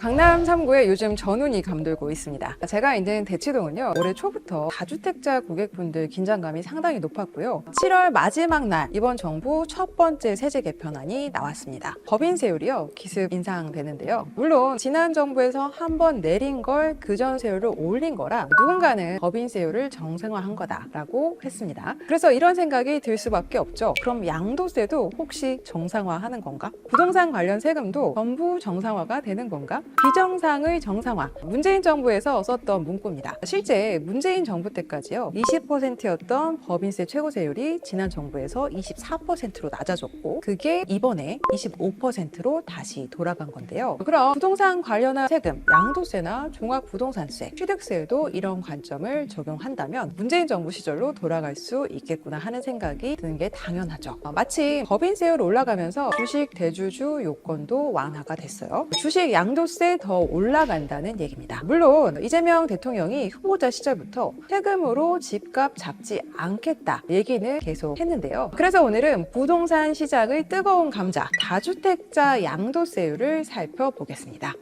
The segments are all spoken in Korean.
강남 3구에 요즘 전운이 감돌고 있습니다. 제가 있는 대치동은요, 올해 초부터 다주택자 고객분들 긴장감이 상당히 높았고요. 7월 마지막 날, 이번 정부 첫 번째 세제 개편안이 나왔습니다. 법인세율이요, 기습 인상되는데요. 물론, 지난 정부에서 한 번 내린 걸 그전 세율을 올린 거라 누군가는 법인세율을 정상화한 거다라고 했습니다. 그래서 이런 생각이 들 수밖에 없죠. 그럼 양도세도 혹시 정상화하는 건가? 부동산 관련 세금도 전부 정상화가 되는 건가? 비정상의 정상화. 문재인 정부에서 썼던 문구입니다. 실제 문재인 정부 때까지요. 20%였던 법인세 최고세율이 지난 정부에서 24%로 낮아졌고 그게 이번에 25%로 다시 돌아간 건데요. 그럼 부동산 관련한 세금, 양도세나 종합부동산세, 취득세에도 이런 관점을 적용한다면 문재인 정부 시절로 돌아갈 수 있겠구나 하는 생각이 드는 게 당연하죠. 어, 마침 법인세율 올라가면서 주식 대주주 요건도 완화가 됐어요. 주식 양도세 더 올라간다는 얘기입니다. 물론 이재명 대통령이 후보자 시절부터 세금으로 집값 잡지 않겠다 얘기는 계속 했는데요. 그래서 오늘은 부동산 시장의 뜨거운 감자 다주택자 양도세율을 살펴보겠습니다.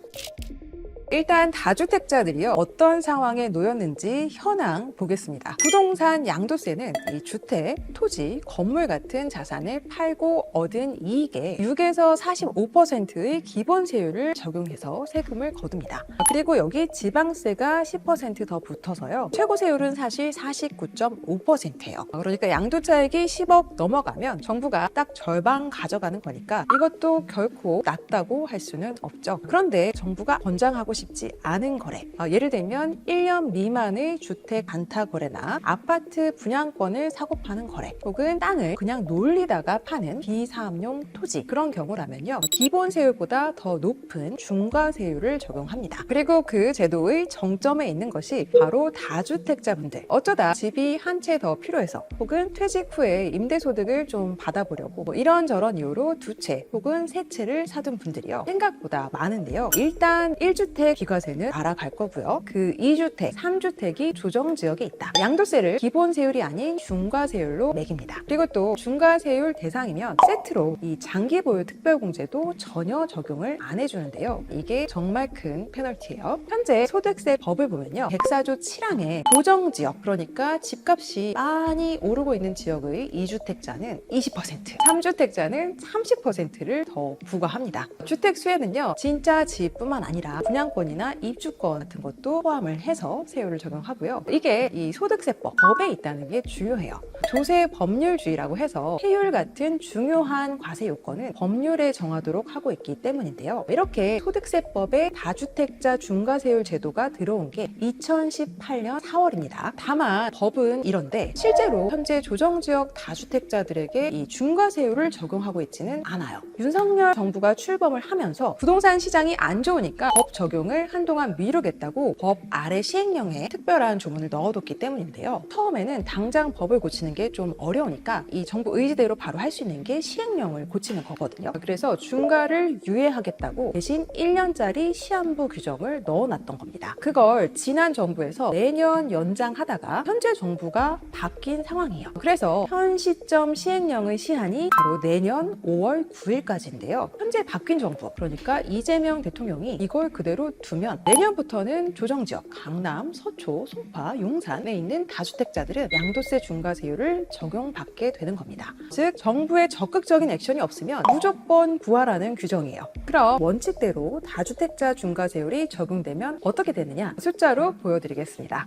일단 다주택자들이요 어떤 상황에 놓였는지 현황 보겠습니다. 부동산 양도세는 이 주택, 토지, 건물 같은 자산을 팔고 얻은 이익에 6에서 45%의 기본 세율을 적용해서 세금을 거둡니다. 그리고 여기 지방세가 10%더 붙어서요. 최고 세율은 사실 49.5%예요. 그러니까 양도차익이 10억 넘어가면 정부가 딱 절반 가져가는 거니까 이것도 결코 낮다고 할 수는 없죠. 그런데 정부가 권장하고 싶지 않은 거래. 어, 예를 들면 1년 미만의 주택 단타 거래나 아파트 분양권을 사고 파는 거래 혹은 땅을 그냥 놀리다가 파는 비사업용 토지 그런 경우라면요. 기본 세율보다 더 높은 중과 세율을 적용합니다. 그리고 그 제도의 정점에 있는 것이 바로 다주택자분들. 어쩌다 집이 한 채 더 필요해서 혹은 퇴직 후에 임대소득을 좀 받아보려고 뭐 이런저런 이유로 두 채 혹은 세 채를 사둔 분들이요. 생각보다 많은데요. 일단 1주택 비과세는 알아갈 거고요. 그 2주택, 3주택이 조정 지역에 있다. 양도세를 기본 세율이 아닌 중과세율로 매깁니다. 그리고 또 중과세율 대상이면 세트로 이 장기 보유 특별공제도 전혀 적용을 안 해주는데요. 이게 정말 큰 페널티예요. 현재 소득세 법을 보면요. 104조 7항에 조정지역, 그러니까 집값이 많이 오르고 있는 지역의 2주택자는 20%, 3주택자는 30%를 더 부과합니다. 주택 수에는요, 진짜 집뿐만 아니라 분양 권이나 입주권 같은 것도 포함을 해서 세율을 적용하고요. 이게 이 소득세법 법에 있다는 게 중요해요. 조세 법률주의라고 해서 세율 같은 중요한 과세 요건은 법률에 정하도록 하고 있기 때문인데요. 이렇게 소득세법에 다주택자 중과세율 제도가 들어온 게 2018년 4월입니다. 다만 법은 이런데 실제로 현재 조정 지역 다주택자들에게 이 중과세율을 적용하고 있지는 않아요. 윤석열 정부가 출범을 하면서 부동산 시장이 안 좋으니까 법 적용 을 한동안 미루겠다고 법 아래 시행령에 특별한 조문을 넣어뒀기 때문인데요. 처음에는 당장 법을 고치는 게 좀 어려우니까 이 정부 의지대로 바로 할 수 있는 게 시행령을 고치는 거거든요. 그래서 중과를 유예하겠다고 대신 1년짜리 시한부 규정을 넣어놨던 겁니다. 그걸 지난 정부에서 내년 연장하다가 현재 정부가 바뀐 상황이에요. 그래서 현 시점 시행령의 시한이 바로 내년 5월 9일까지인데요. 현재 바뀐 정부, 그러니까 이재명 대통령이 이걸 그대로 두면 내년부터는 조정지역, 강남, 서초, 송파, 용산에 있는 다주택자들은 양도세 중과세율을 적용받게 되는 겁니다. 즉, 정부의 적극적인 액션이 없으면 무조건 부활하는 규정이에요. 그럼 원칙대로 다주택자 중과세율이 적용되면 어떻게 되느냐? 숫자로 보여드리겠습니다.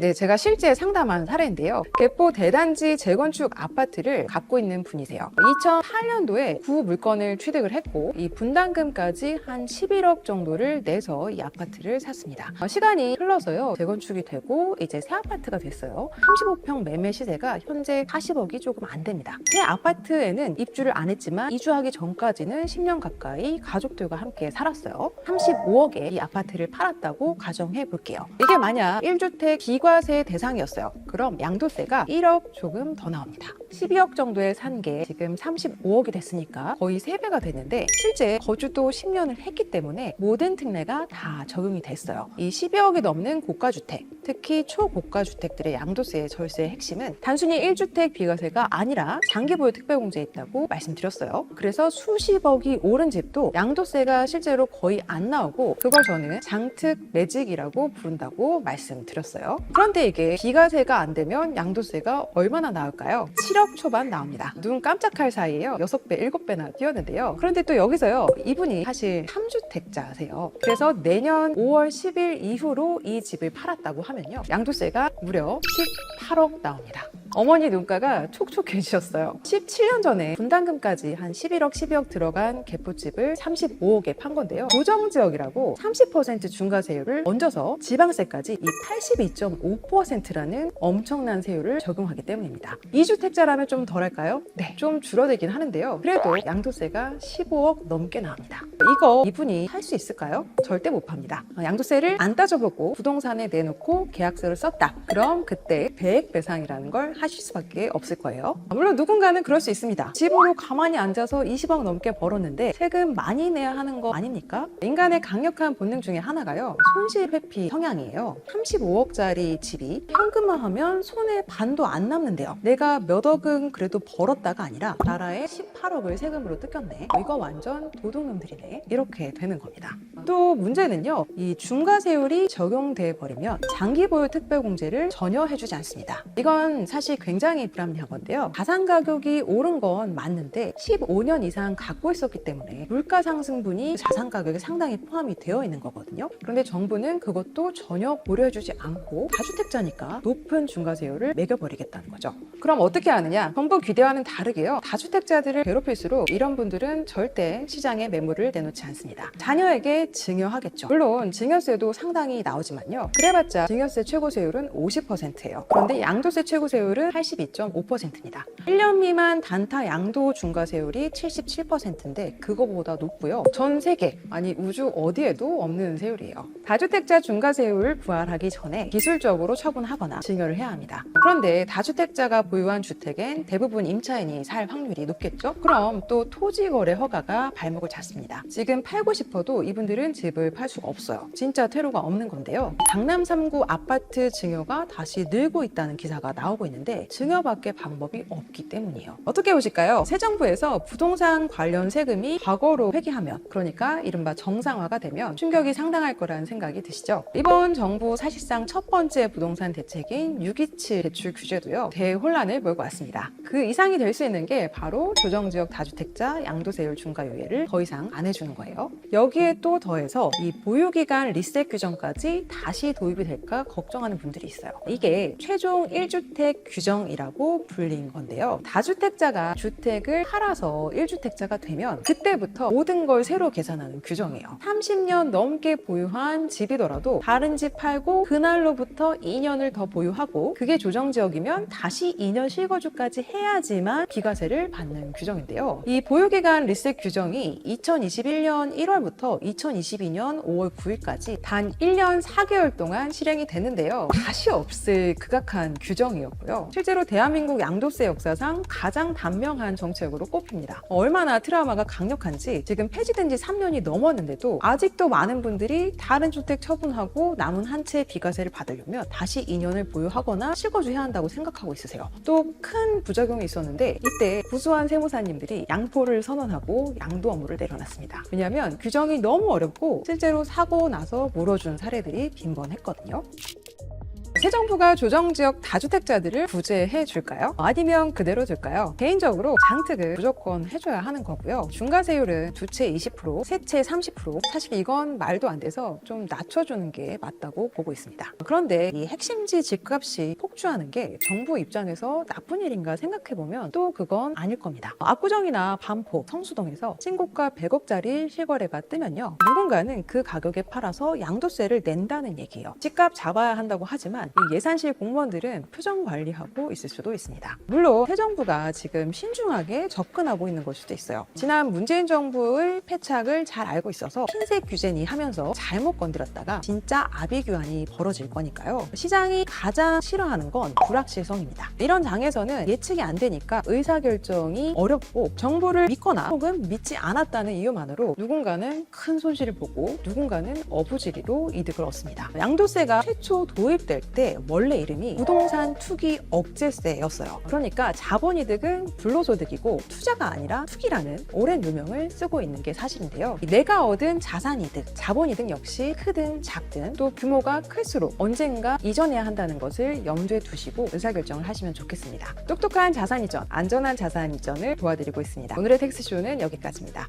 네, 제가 실제 상담한 사례인데요. 개포 대단지 재건축 아파트를 갖고 있는 분이세요. 2008년도에 구 물건을 취득을 했고 이 분담금까지 한 11억 정도를 내서 이 아파트를 샀습니다. 어, 시간이 흘러서요. 재건축이 되고 이제 새 아파트가 됐어요. 35평 매매 시세가 현재 40억이 조금 안 됩니다. 새 아파트에는 입주를 안 했지만 이주하기 전까지는 10년 가까이 가족들과 함께 살았어요. 35억에 이 아파트를 팔았다고 가정해 볼게요. 이게 만약 1주택 기관 비과세 대상이었어요. 그럼 양도세가 1억 조금 더 나옵니다. 12억 정도에 산 게 지금 35억이 됐으니까 거의 3배가 됐는데 실제 거주도 10년을 했기 때문에 모든 특례가 다 적용이 됐어요. 이 12억이 넘는 고가주택, 특히 초고가 주택들의 양도세 절세의 핵심은 단순히 1주택 비과세가 아니라 장기 보유 특별공제에 있다고 말씀드렸어요. 그래서 수십억이 오른 집도 양도세가 실제로 거의 안 나오고 그걸 저는 장특 매직이라고 부른다고 말씀드렸어요. 그런데 이게 비과세가 안 되면 양도세가 얼마나 나올까요? 7억 초반 나옵니다. 눈 깜짝할 사이에요. 6배, 7배나 뛰었는데요. 그런데 또 여기서요. 이분이 사실 3주택자세요. 그래서 내년 5월 10일 이후로 이 집을 팔았다고 하면요. 양도세가 무려 18억 나옵니다. 어머니 눈가가 촉촉해지셨어요. 17년 전에 분담금까지 한 11억, 12억 들어간 개포집을 35억에 판 건데요. 고정지역이라고 30% 중과세율을 얹어서 지방세까지 이 82.5%라는 엄청난 세율을 적용하기 때문입니다. 2주택자라면 좀 덜할까요? 네, 좀 줄어들긴 하는데요. 그래도 양도세가 15억 넘게 나옵니다. 이거 이분이 할 수 있을까요? 절대 못 팝니다. 양도세를 안 따져보고 부동산에 내놓고 계약서를 썼다. 그럼 그때 배액 배상이라는 걸 하실 수밖에 없을 거예요. 물론 누군가는 그럴 수 있습니다. 집으로 가만히 앉아서 20억 넘게 벌었는데 세금 많이 내야 하는 거 아닙니까? 인간의 강력한 본능 중에 하나가요. 손실 회피 성향이에요. 35억짜리 집이 현금화하면 손에 반도 안 남는데요. 내가 몇 억은 그래도 벌었다가 아니라 나라에 18억을 세금으로 뜯겼네. 이거 완전 도둑놈들이네. 이렇게 되는 겁니다. 또 문제는요. 이 중과세율이 적용돼 버리면 장기 보유 특별공제를 전혀 해주지 않습니다. 이건 사실 굉장히 불합리한 건데요. 가상 가격이 오른 건 맞는데 15년 이상 갖고 있었기 때문에 물가 상승분이 자산 가격에 상당히 포함이 되어 있는 거거든요. 그런데 정부는 그것도 전혀 고려해주지 않고 다주택자니까 높은 중과세율을 매겨버리겠다는 거죠. 그럼 어떻게 하느냐? 정부 규대와는 다르게요. 다주택자들을 괴롭힐수록 이런 분들은 절대 시장에 매물을 내놓지 않습니다. 자녀에게 증여하겠죠. 물론 증여세도 상당히 나오지만요. 그래봤자 증여세 최고세율은 50%예요. 그런데 양도세 최고세율은 82.5%입니다. 1년 미만 단타 양도 중과세율이 77%인데 그거보다 높고요. 전 세계 아니 우주 어디에도 없는 세율이에요. 다주택자 중과세율 부활하기 전에 기술적으로 처분하거나 증여를 해야 합니다. 그런데 다주택자가 보유한 주택엔 대부분 임차인이 살 확률이 높겠죠? 그럼 또 토지 거래 허가가 발목을 잡습니다. 지금 팔고 싶어도 이분들은 집을 팔 수가 없어요. 진짜 퇴로가 없는 건데요. 강남 3구 아파트 증여가 다시 늘고 있다는 기사가 나오고 있는데 증여밖에 방법이 없기 때문이에요. 어떻게 보실까요? 새 정부에서 부동산 관련 세금이 과거로 회귀하면 그러니까 이른바 정상화가 되면 충격이 상당할 거라는 생각이 드시죠? 이번 정부 사실상 첫 번째 부동산 대책인 627 대출 규제도요. 대혼란을 몰고 왔습니다. 그 이상이 될 수 있는 게 바로 조정지역 다주택자 양도세율 중과요예를 더 이상 안 해주는 거예요. 여기에 또 더해서 이 보유기간 리셋 규정까지 다시 도입이 될까 걱정하는 분들이 있어요. 이게 최종 1주택 규 정이라고 불린 건데요. 다주택자가 주택을 팔아서 1주택자가 되면 그때부터 모든 걸 새로 계산하는 규정이에요. 30년 넘게 보유한 집이더라도 다른 집 팔고 그날로부터 2년을 더 보유하고 그게 조정지역이면 다시 2년 실거주까지 해야지만 비과세를 받는 규정인데요. 이 보유기간 리셋 규정이 2021년 1월부터 2022년 5월 9일까지 단 1년 4개월 동안 실행이 되는데요. 다시 없을 극악한 규정이었고요. 실제로 대한민국 양도세 역사상 가장 단명한 정책으로 꼽힙니다. 얼마나 트라우마가 강력한지 지금 폐지된 지 3년이 넘었는데도 아직도 많은 분들이 다른 주택 처분하고 남은 한 채 비과세를 받으려면 다시 2년을 보유하거나 실거주해야 한다고 생각하고 있으세요. 또 큰 부작용이 있었는데 이때 구수한 세무사님들이 양포를 선언하고 양도 업무를 내려놨습니다. 왜냐하면 규정이 너무 어렵고 실제로 사고 나서 물어준 사례들이 빈번했거든요. 새 정부가 조정지역 다주택자들을 구제해 줄까요? 아니면 그대로 둘까요? 개인적으로 장특을 무조건 해줘야 하는 거고요. 중과세율은 두 채 20%, 세 채 30%. 사실 이건 말도 안 돼서 좀 낮춰주는 게 맞다고 보고 있습니다. 그런데 이 핵심지 집값이 폭주하는 게 정부 입장에서 나쁜 일인가 생각해보면 또 그건 아닐 겁니다. 압구정이나 반포, 성수동에서 신고가 100억짜리 실거래가 뜨면요. 누군가는 그 가격에 팔아서 양도세를 낸다는 얘기예요. 집값 잡아야 한다고 하지만 이 예산실 공무원들은 표정 관리하고 있을 수도 있습니다. 물론 새 정부가 지금 신중하게 접근하고 있는 걸 수도 있어요. 지난 문재인 정부의 패착을 잘 알고 있어서 흰색 규제니 하면서 잘못 건드렸다가 진짜 아비규환이 벌어질 거니까요. 시장이 가장 싫어하는 건 불확실성입니다. 이런 장에서는 예측이 안 되니까 의사결정이 어렵고 정부를 믿거나 혹은 믿지 않았다는 이유만으로 누군가는 큰 손실을 보고 누군가는 어부지리로 이득을 얻습니다. 양도세가 최초 도입될 때때 원래 이름이 부동산 투기 억제세였어요. 그러니까 자본이득은 불로소득이고 투자가 아니라 투기라는 오랜 누명을 쓰고 있는 게 사실인데요. 내가 얻은 자산이득, 자본이득 역시 크든 작든 또 규모가 클수록 언젠가 이전해야 한다는 것을 염두에 두시고 의사결정을 하시면 좋겠습니다. 똑똑한 자산 이전, 안전한 자산 이전을 도와드리고 있습니다. 오늘의 텍스쇼는 여기까지입니다.